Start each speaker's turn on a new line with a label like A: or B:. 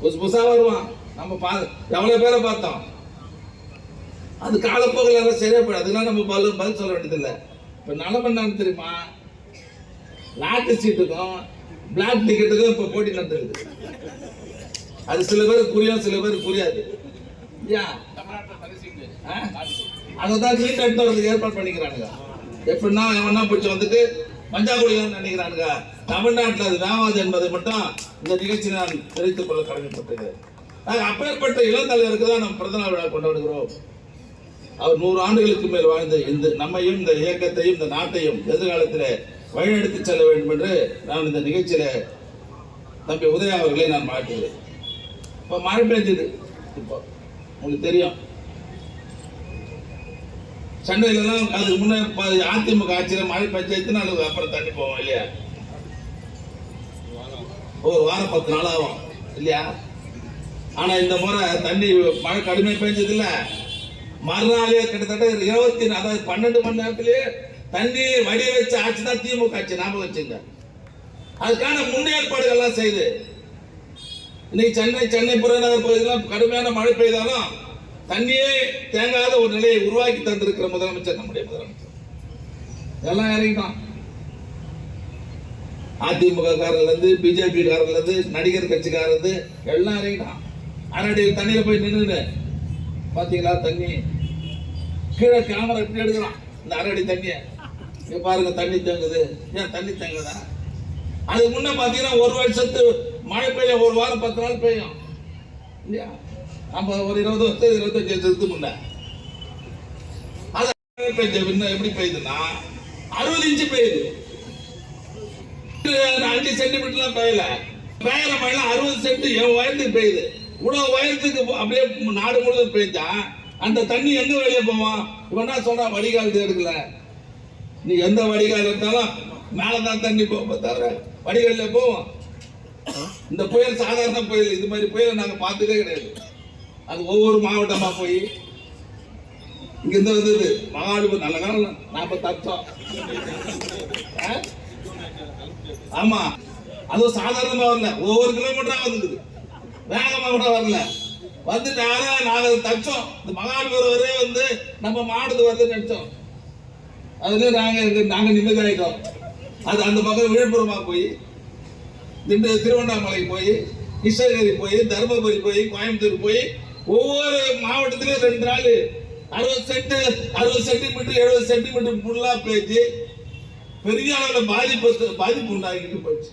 A: புதுசு புதுசாக வருவான் நம்ம பா எவ்வளோ பேரை பார்த்தோம்? அது காலப்போக்கில் எல்லாம் சரியா போயிடும் அதெல்லாம் நம்ம பதில் பதில் சொல்ல வேண்டியதில்லை. இப்போ நிலம என்னன்னு தெரியுமா? லாட்டு சீட்டுக்கும் பிளாக் டிக்கெட்டுக்கும் இப்போ போட்டி நடந்துருக்குது. அது சில பேருக்கு புரியும் சில பேருக்கு புரியாது. அதை தான் நீட் எடுத்து வரதுக்கு ஏற்பாடு பண்ணிக்கிறானுங்க. எப்படின்னா எவனா பிடிச்சி வந்துட்டு பஞ்சாகுடிகள் நினைக்கிறானுங்க. தமிழ்நாட்டில் அது வேவாது என்பதை மட்டும் இந்த நிகழ்ச்சி நான் தெரிவித்துக் கொள்ள கடமைப்பட்டிருக்கிறேன் அப்பேற்பட்ட இளந்தலைவருக்கு தான் நம் பிறந்த நாள் விழா கொண்டாடுகிறோம். அவர் நூறு ஆண்டுகளுக்கு மேல் வாழ்ந்த இந்த நம்மையும் இந்த இயக்கத்தையும் இந்த நாட்டையும் எதிர்காலத்தில் வழிநடத்தி செல்ல வேண்டும் என்று நான் இந்த நிகழ்ச்சியில தம்பி உதயா அவர்களை நான் மாற்றுகிறேன் இப்போ மழை பெஞ்சது இப்போ உங்களுக்கு தெரியும். சென்னையிலலாம் அதுக்கு முன்னே அதிமுக ஆட்சியில் மழை பஞ்சாயத்து எத்தனை நாளுக்கு அப்புறம் தண்ணி போவோம் இல்லையா? ஒரு வாரம் பத்து நாள் ஆகும் இல்லையா? ஆனால் இந்த முறை தண்ணி மழை கடுமை பெஞ்சது இல்லை மறுநாளே கிட்டத்தட்ட இருபத்தி அதாவது பன்னெண்டு மணி நேரத்திலேயே தண்ணி வடி வச்ச ஆட்சி தான் திமுக ஆட்சி ஞாபகம் வச்சுங்க. அதுக்கான முன்னேற்பாடுகள்லாம் செய்து. இன்னைக்கு சென்னை சென்னை புறநகர் பகுதியெல்லாம் கடுமையான மழை பெய்தாலும் தண்ணியே தேங்காத ஒரு நிலையை உருவாக்கி தந்திருக்கிற முதலமைச்சர் நம்முடைய முதலமைச்சர். எல்லாம் இறங்கிட்டான். அதிமுக காரர்லேருந்து பிஜேபி காரர்லேருந்து நடிகர் கட்சிக்காரர்லேருந்து எல்லாம் இறங்கிட்டான். அரடி தண்ணியில் போய் நின்று பார்த்தீங்களா தண்ணி? கீழே கேமரா இப்படி எடுக்கலாம் இந்த அரடி தண்ணியை. இங்க பாருங்க தண்ணி தேங்குது. ஏன் தண்ணி தேங்குதா? அதுக்கு முன்னே பார்த்தீங்கன்னா ஒரு வருஷத்து மழை பெய்யும் ஒரு வாரம் பத்து நாள் பெய்யும். இல்லையா? நம்ம ஒரு இருபது வருஷம் இருபத்தஞ்சு வருஷத்துக்கு முன்ன. அது பெய்ஞ்ச பின்ன எப்படி பெய்யுதுன்னா அறுபது இன்ச்சு பெய்யுது அஞ்சு சென்டிமீட்டர்லாம் பெய்யல பெய்யற மழை அறுபது சென்ட் என் உயரத்துக்கு பெய்யுது இவ்வளோ உயரத்துக்கு அப்படியே நாடு முழுவதும் பெய்ஞ்சா அந்த தண்ணி எங்க வெளியே போவோம் இவன் என்ன சொல்றான்? வடிகால் எடுக்கல நீ எந்த வடிகால் மேலே தான் தண்ணி போகும் தவிர வடிகாலில் போவோம் இந்த புயல் சாதாரண புயல் இது மாதிரி புயலை நாங்கள் பார்த்ததே கிடையாது. அது ஒவ்வொரு மாவட்டமாக போய் இங்க இருந்து வந்தது. மகாலிபுரம் நல்ல காலம். நாம தத்தோம் ஆ? ஆமா. அதுவும் சாதாரணமா வரல. ஒவ்வொரு கிலோமீட்டரா வந்துக்குது வேகமா கூட வரல. வந்து நாங்கள் நாங்கள் தச்சோம். இந்த மகாபலிபுரம் வரே வந்து நம்ம மாடுது வருதுன்னு நினைச்சோம். அதுல நாங்க இங்க- நாங்க நிம்மதியாயிட்டோம் அது அந்த பக்கம் விழுப்புரமா போய் திண்டு திருவண்ணாமலை போய் கிருஷ்ணகிரி போய் தருமபுரி போய் கோயம்புத்தூர் போய் ஒவ்வொரு மாவட்டத்திலும் ரெண்டு நாள். அறுபது சென்ட் அறுபது சென்டிமீட்டர் எழுபது சென்டிமீட்டர் ஃபுல்லாக பேச்சு பெரிய அளவில் பாதிப்பு பாதிப்பு உண்டாகிட்டு போச்சு.